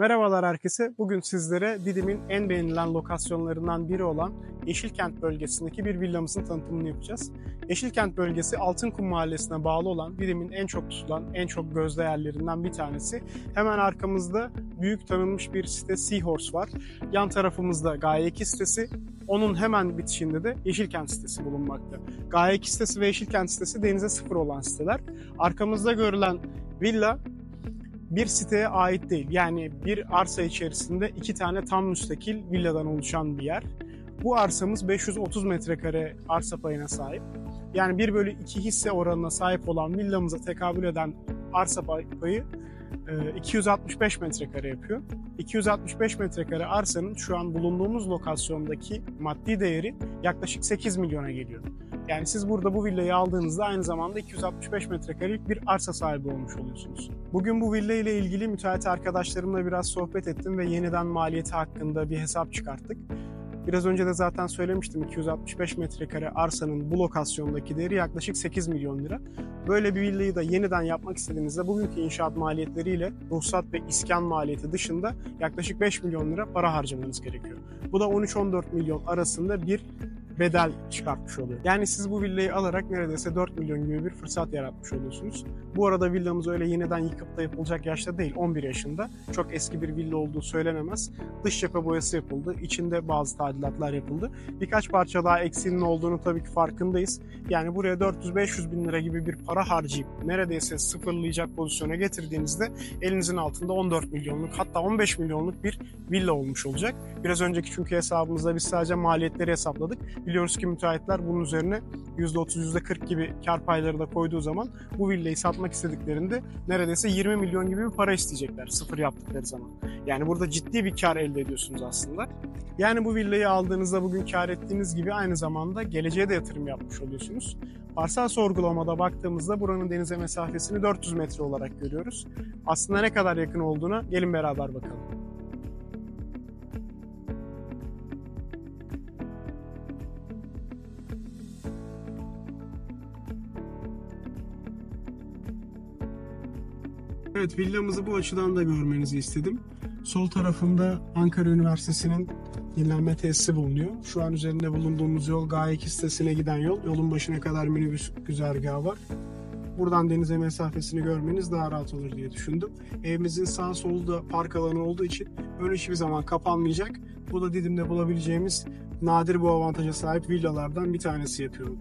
Merhabalar herkese. Bugün sizlere Didim'in en beğenilen lokasyonlarından biri olan Yeşilkent bölgesindeki bir villamızın tanıtımını yapacağız. Yeşilkent bölgesi Altınkum Mahallesi'ne bağlı olan Didim'in en çok tutulan, en çok gözde yerlerinden bir tanesi. Hemen arkamızda büyük tanınmış bir site Seahorse var. Yan tarafımızda Gaye 2 sitesi, onun hemen bitişinde de Yeşilkent sitesi bulunmakta. Gaye 2 sitesi ve Yeşilkent sitesi denize sıfır olan siteler. Arkamızda görülen villa bir siteye ait değil. Yani bir arsa içerisinde iki tane tam müstakil villadan oluşan bir yer. Bu arsamız 530 metrekare arsa payına sahip. Yani 1 bölü 2 hisse oranına sahip olan villamıza tekabül eden arsa payı 265 metrekare yapıyor. 265 metrekare arsanın şu an bulunduğumuz lokasyondaki maddi değeri yaklaşık 8 milyona geliyor. Yani siz burada bu villayı aldığınızda aynı zamanda 265 metrekarelik bir arsa sahibi olmuş oluyorsunuz. Bugün bu villa ile ilgili müteahhit arkadaşlarımla biraz sohbet ettim ve yeniden maliyeti hakkında bir hesap çıkarttık. Biraz önce de zaten söylemiştim 265 metrekare arsanın bu lokasyondaki değeri yaklaşık 8 milyon lira. Böyle bir villayı da yeniden yapmak istediğinizde bugünkü inşaat maliyetleriyle ruhsat ve iskan maliyeti dışında yaklaşık 5 milyon lira para harcamanız gerekiyor. Bu da 13-14 milyon arasında bir bedel çıkartmış oluyor. Yani siz bu villayı alarak neredeyse 4 milyon gibi bir fırsat yaratmış oluyorsunuz. Bu arada villamız öyle yeniden yıkıp da yapılacak yaşta değil, 11 yaşında. Çok eski bir villa olduğu söylenemez. Dış cephe boyası yapıldı, içinde bazı tadilatlar yapıldı. Birkaç parça daha eksiğinin olduğunu tabii ki farkındayız. Yani buraya 400-500 bin lira gibi bir para harcayıp neredeyse sıfırlayacak pozisyona getirdiğinizde elinizin altında 14 milyonluk hatta 15 milyonluk bir villa olmuş olacak. Biraz önceki çünkü hesabımızda biz sadece maliyetleri hesapladık. Biliyoruz ki müteahhitler bunun üzerine %30, %40 gibi kar payları da koyduğu zaman bu villayı satmak istediklerinde neredeyse 20 milyon gibi bir para isteyecekler sıfır yaptıkları zaman. Yani burada ciddi bir kar elde ediyorsunuz aslında. Yani bu villayı aldığınızda bugün kar ettiğiniz gibi aynı zamanda geleceğe de yatırım yapmış oluyorsunuz. Parsel sorgulamada baktığımızda buranın denize mesafesini 400 metre olarak görüyoruz. Aslında ne kadar yakın olduğuna gelin beraber bakalım. Evet villamızı bu açıdan da görmenizi istedim. Sol tarafında Ankara Üniversitesi'nin yenilenme tesisi bulunuyor. Şu an üzerinde bulunduğumuz yol Gayeki sitesine giden yol. Yolun başına kadar minibüs güzergahı var. Buradan denize mesafesini görmeniz daha rahat olur diye düşündüm. Evimizin sağ solu da park alanı olduğu için ön hiçbir zaman kapanmayacak. Bu da Didim'de bulabileceğimiz nadir bu avantaja sahip villalardan bir tanesi yapıyorum.